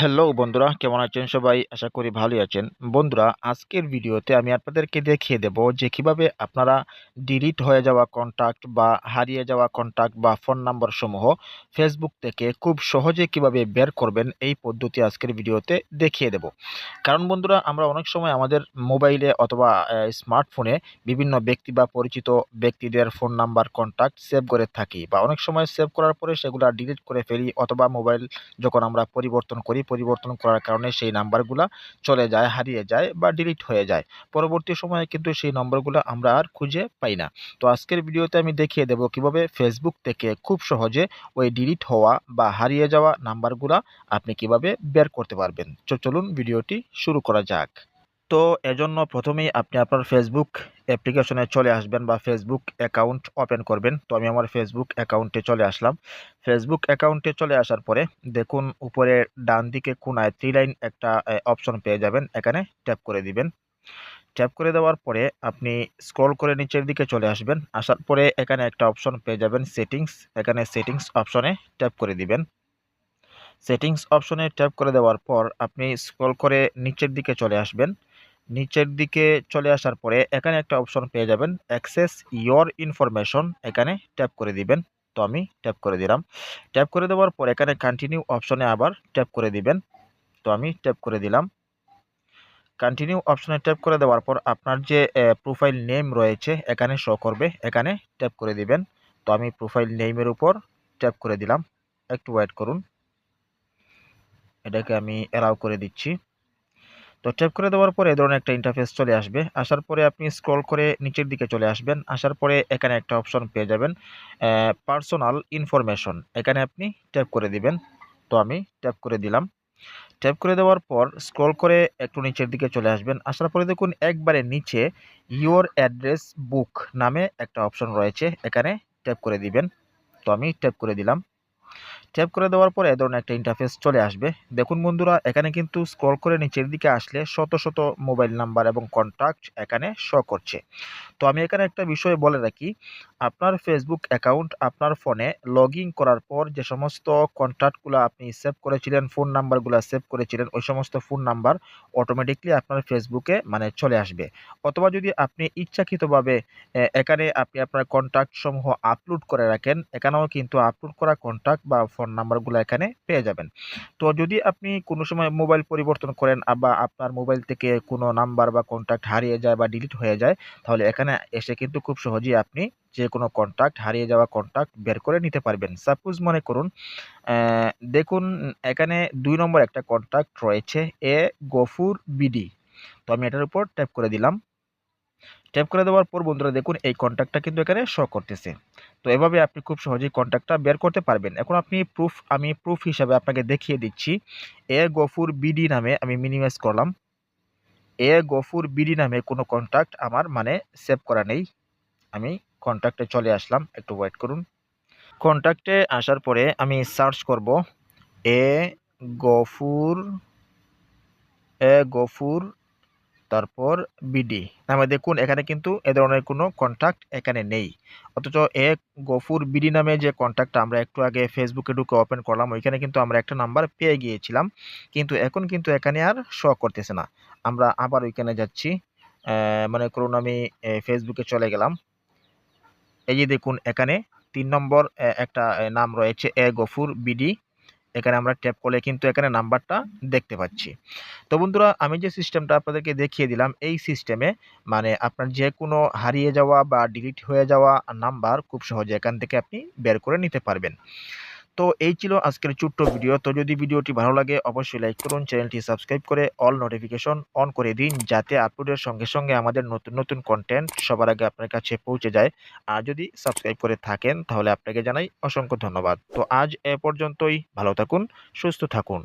Hello বন্ধুরা, কেমন আছেন সবাই? আশা করি ভালোই আছেন। বন্ধুরা, আজকের ভিডিওতে আমি আপনাদেরকে দেখিয়ে দেব যে কীভাবে আপনারা ডিলিট হয়ে যাওয়া কন্ট্যাক্ট বা হারিয়ে যাওয়া কন্ট্যাক্ট বা ফোন নাম্বার সমূহ ফেসবুক থেকে খুব সহজে কীভাবে বের করবেন এই পদ্ধতি আজকের ভিডিওতে দেখিয়ে দেব। কারণ বন্ধুরা, আমরা অনেক সময় আমাদের মোবাইলে অথবা স্মার্টফোনে বিভিন্ন ব্যক্তি বা পরিচিত ব্যক্তিদের ফোন নাম্বার কন্ট্যাক্ট সেভ করে থাকি বা অনেক সময় সেভ করার পরে সেগুলো ডিলিট করে ফেলি অথবা মোবাইল যখন আমরা পরিবর্তন করি পরিবর্তন করার কারণে সেই নাম্বারগুলো চলে যায়, হারিয়ে যায় বা ডিলিট হয়ে যায়। পরবর্তী সময়ে কিন্তু সেই নম্বরগুলো আমরা আর খুঁজে পাই না। তো আজকের ভিডিওতে আমি দেখিয়ে দেব কীভাবে ফেসবুক থেকে খুব সহজে ওই ডিলিট হওয়া বা হারিয়ে যাওয়া নাম্বারগুলো আপনি কীভাবে বের করতে পারবেন। চলুন ভিডিওটি শুরু করা যাক। তো এজন্য প্রথমেই আপনি আপনার ফেসবুক অ্যাপ্লিকেশনে চলে আসবেন বা ফেসবুক অ্যাকাউন্ট ওপেন করবেন। তো আমি আমার ফেসবুক অ্যাকাউন্টে চলে আসলাম। ফেসবুক অ্যাকাউন্টে চলে আসার পরে দেখুন উপরে ডান দিকে কোনায় থ্রি লাইন একটা অপশন পেয়ে যাবেন। এখানে ট্যাপ করে দিবেন। ট্যাপ করে দেওয়ার পরে আপনি স্ক্রল করে নিচের দিকে চলে আসবেন। আসার পরে এখানে একটা অপশন পেয়ে যাবেন সেটিংস এখানে সেটিংস অপশনে ট্যাপ করে দিবেন। সেটিংস অপশনে ট্যাপ করে দেওয়ার পর আপনি স্ক্রল করে নিচের দিকে চলে আসবেন। নিচের দিকে চলে আসার পরে এখানে একটা অপশন পেয়ে যাবেন অ্যাক্সেস ইয়োর ইনফরমেশন এখানে ট্যাপ করে দিবেন। তো আমি ট্যাপ করে দিলাম। ট্যাপ করে দেওয়ার পর এখানে কন্টিনিউ অপশনে আবার ট্যাপ করে দিবেন। তো আমি ট্যাপ করে দিলাম। কন্টিনিউ অপশনে ট্যাপ করে দেওয়ার পর আপনার যে প্রোফাইল নেম রয়েছে, এখানে শো করবে, এখানে ট্যাপ করে দিবেন। তো আমি প্রোফাইল নেমের উপর ট্যাপ করে দিলাম। একটু ওয়েট করুন। এটাকে আমি অ্যালাউ করে দিচ্ছি। তো ট্যাপ করে দেওয়ার পরে এ ধরনের একটা ইন্টারফেস চলে আসবে। আসার পরে আপনি স্ক্রল করে নিচের দিকে চলে আসবেন। আসার পরে এখানে একটা অপশন পেয়ে যাবেন পার্সোনাল ইনফরমেশন এখানে আপনি ট্যাপ করে দিবেন। তো আমি ট্যাপ করে দিলাম। ট্যাপ করে দেওয়ার পর স্ক্রল করে একটু নিচের দিকে চলে আসবেন। আসার পরে দেখুন একবারে নিচে ইওর অ্যাড্রেস বুক নামে একটা অপশন রয়েছে। এখানে ট্যাপ করে দিবেন। তো আমি ট্যাপ করে দিলাম। ট্যাপ করে দেওয়ার পরে এ ধরনের একটা ইন্টারফেস চলে আসবে। দেখুন বন্ধুরা, এখানে কিন্তু স্ক্রল করে নিচের দিকে আসলে শত শত মোবাইল নাম্বার এবং কন্ট্যাক্ট এখানে শো করছে। তো আমি এখানে একটা বিষয় বলে রাখি আপনার ফেসবুক অ্যাকাউন্ট আপনার ফোনে লগ করার পর যে সমস্ত কন্ট্যাক্টগুলো আপনি সেভ করেছিলেন ফোন নাম্বারগুলো সেভ করেছিলেন, ওই সমস্ত ফোন নাম্বার অটোমেটিকলি আপনার ফেসবুকে মানে চলে আসবে। অথবা যদি আপনি ইচ্ছাকৃতভাবে এখানে আপনি আপনার কন্ট্যাক্ট সমূহ আপলোড করে রাখেন, এখানেও কিন্তু আপলোড করা কন্ট্যাক্ট বা ফোন নাম্বারগুলো এখানে পেয়ে যাবেন। তো যদি আপনি কোনো সময় মোবাইল পরিবর্তন করেন বা আপনার মোবাইল থেকে কোনো নাম্বার বা কন্ট্যাক্ট হারিয়ে যায় বা ডিলিট হয়ে যায়, তাহলে এখানে এসে কিন্তু খুব সহজেই আপনি যে কোনো কন্ট্যাক্ট হারিয়ে যাওয়া কন্ট্যাক্ট বের করে নিতে পারবেন। সাপোজ মনে করুন দেখুন, এখানে দুই নম্বর একটা কন্ট্যাক্ট রয়েছে এ গফুর বিডি তো আমি এটার উপর ট্যাপ করে দিলাম। ট্যাপ করে দেওয়ার পর বন্ধুরা দেখুন, এই কন্ট্যাক্টটা কিন্তু এখানে শো করতেছে। তো এভাবে আপনি খুব সহজেই কন্ট্যাক্টটা বের করতে পারবেন। এখন আপনি প্রুফ আমি প্রুফ হিসাবে আপনাকে দেখিয়ে দিচ্ছি। এ গফুর বিডি নামে আমি মিনিমাইজ করলাম। এ গফুর বিডি নামে কোনো কন্ট্যাক্ট আমার মানে সেভ করা নেই। আমি কন্ট্যাক্টে চলে আসলাম, একটু ওয়েট করুন। কন্ট্যাক্টে আসার পরে আমি সার্চ করব, এ গফুর এ গফুর, তারপর বিডি। নামে দেখুন, এখানে কিন্তু এ ধরনের কোনো কন্ট্যাক্ট এখানে নেই। অথচ এ গফুর বিডি নামে যে কন্ট্যাক্টটা আমরা একটু আগে ফেসবুকে ঢুকে ওপেন করলাম, ওইখানে কিন্তু আমরা একটা নাম্বার পেয়ে গিয়েছিলাম। কিন্তু এখন কিন্তু এখানে আর শো করতেছে না। আমরা আবার ওইখানে যাচ্ছি মনে করুন আমি ফেসবুকে চলে গেলাম। এই যে দেখুন, এখানে তিন নম্বর একটা নাম রয়েছে এ গফুর বিডি। এখানে আমরা ট্যাপ করলে কিন্তু এখানে নাম্বারটা দেখতে পাচ্ছি। তো বন্ধুরা, আমি যে সিস্টেমটা আপনাদেরকে দেখিয়ে দিলাম, এই সিস্টেমে মানে আপনার যে কোনো হারিয়ে যাওয়া বা ডিলিট হয়ে যাওয়া নাম্বার খুব সহজে এখান থেকে আপনি বের করে নিতে পারবেন। তো এই ছিল আজকের ছোট্ট ভিডিও। তো যদি ভিডিওটি ভালো লাগে, অবশ্যই লাইক করুন চ্যানেলটি সাবস্ক্রাইব করে অল নোটিফিকেশন অন করে দিন, যাতে আপলোডের সঙ্গে সঙ্গে আমাদের নতুন নতুন কন্টেন্ট সবার আগে আপনার কাছে পৌঁছে যায়। আর যদি সাবস্ক্রাইব করে থাকেন, তাহলে আপনাকে জানাই অসংখ্য ধন্যবাদ। তো আজ এ পর্যন্তই। ভালো থাকুন, সুস্থ থাকুন।